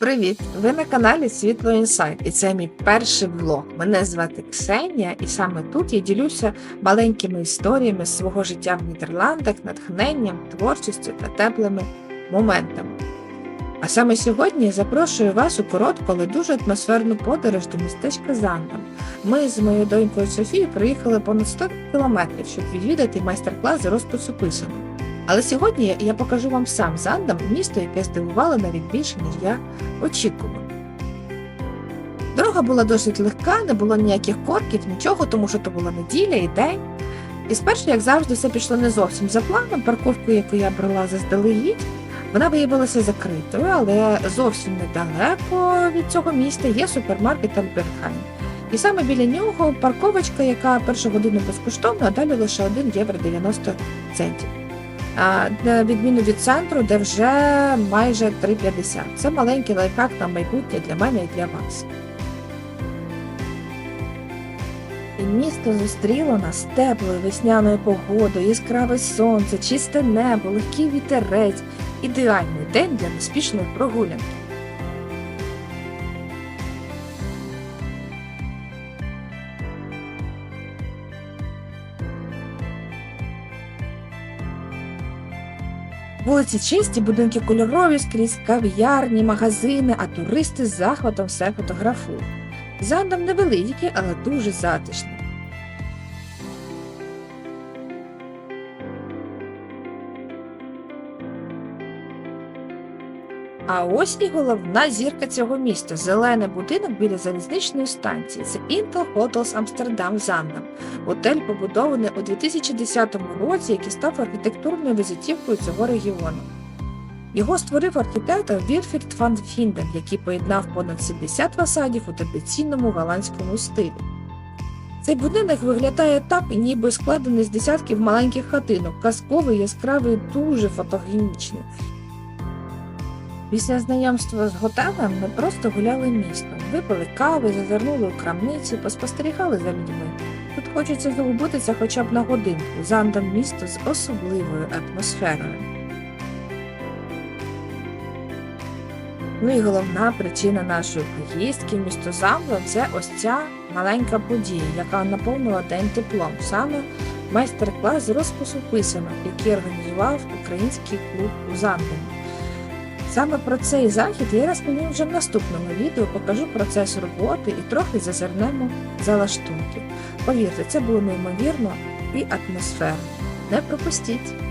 Привіт! Ви на каналі Світло Інсайт, і це мій перший влог. Мене звати Ксенія, і саме тут я ділюся маленькими історіями свого життя в Нідерландах, натхненням, творчістю та теплими моментами. А саме сьогодні я запрошую вас у коротку, але дуже атмосферну подорож до містечка Зандам. Ми з моєю донькою Софією приїхали понад 100 кілометрів, щоб відвідати майстер-клас з розпису писанок. Але сьогодні я покажу вам сам Зандам, місто, яке здивувало навіть більше, ніж я очікував. Дорога була досить легка, не було ніяких корків, нічого, тому що то була неділя і день. І спершу, як завжди, все пішло не зовсім за планом. Парковку, яку я брала заздалегідь, вона виявилася закритою, але зовсім недалеко від цього міста є супермаркет Альберхайм. І саме біля нього парковочка, яка першу годину безкоштовна, а далі лише 1 євро 90 центів. На відміну від центру, де вже майже 3,50. Це маленький лайфхак на майбутнє для мене і для вас. Місто зустріло нас теплою весняною погодою, яскраве сонце, чисте небо, легкий вітерець. Ідеальний день для неспішної прогулянки. Вулиці чисті, будинки кольорові, скрізь кав'ярні, магазини, а туристи з захватом все фотографують. Задом невеликий, але дуже затишний. А ось і головна зірка цього міста зелений будинок біля залізничної станції. Це Intel Hotels Amsterdam Zandam. Готель побудований у 2010 році, який став архітектурною візитівкою цього регіону. Його створив архітектор Вільфрід Ван Фінден, який поєднав понад 70 фасадів у традиційному голландському стилі. Цей будинок виглядає так, ніби складений з десятків маленьких хатинок, казковий, яскравий, дуже фотогенічний. Після знайомства з готелем ми просто гуляли містом, випили кави, зазирнули у крамниці, поспостерігали за людьми. Тут хочеться загубитися хоча б на годинку, зандам місто з особливою атмосферою. Ну і головна причина нашої поїздки в місто Замбло це ось ця маленька подія, яка наповнила день теплом, саме майстер-клас з розпису писанок, який організував український клуб у Зандамі. Саме про цей захід я розповім вже в наступному відео, покажу процес роботи і трохи зазирнемо за лаштунки. Повірте, це було неймовірно і атмосферно. Не пропустіть!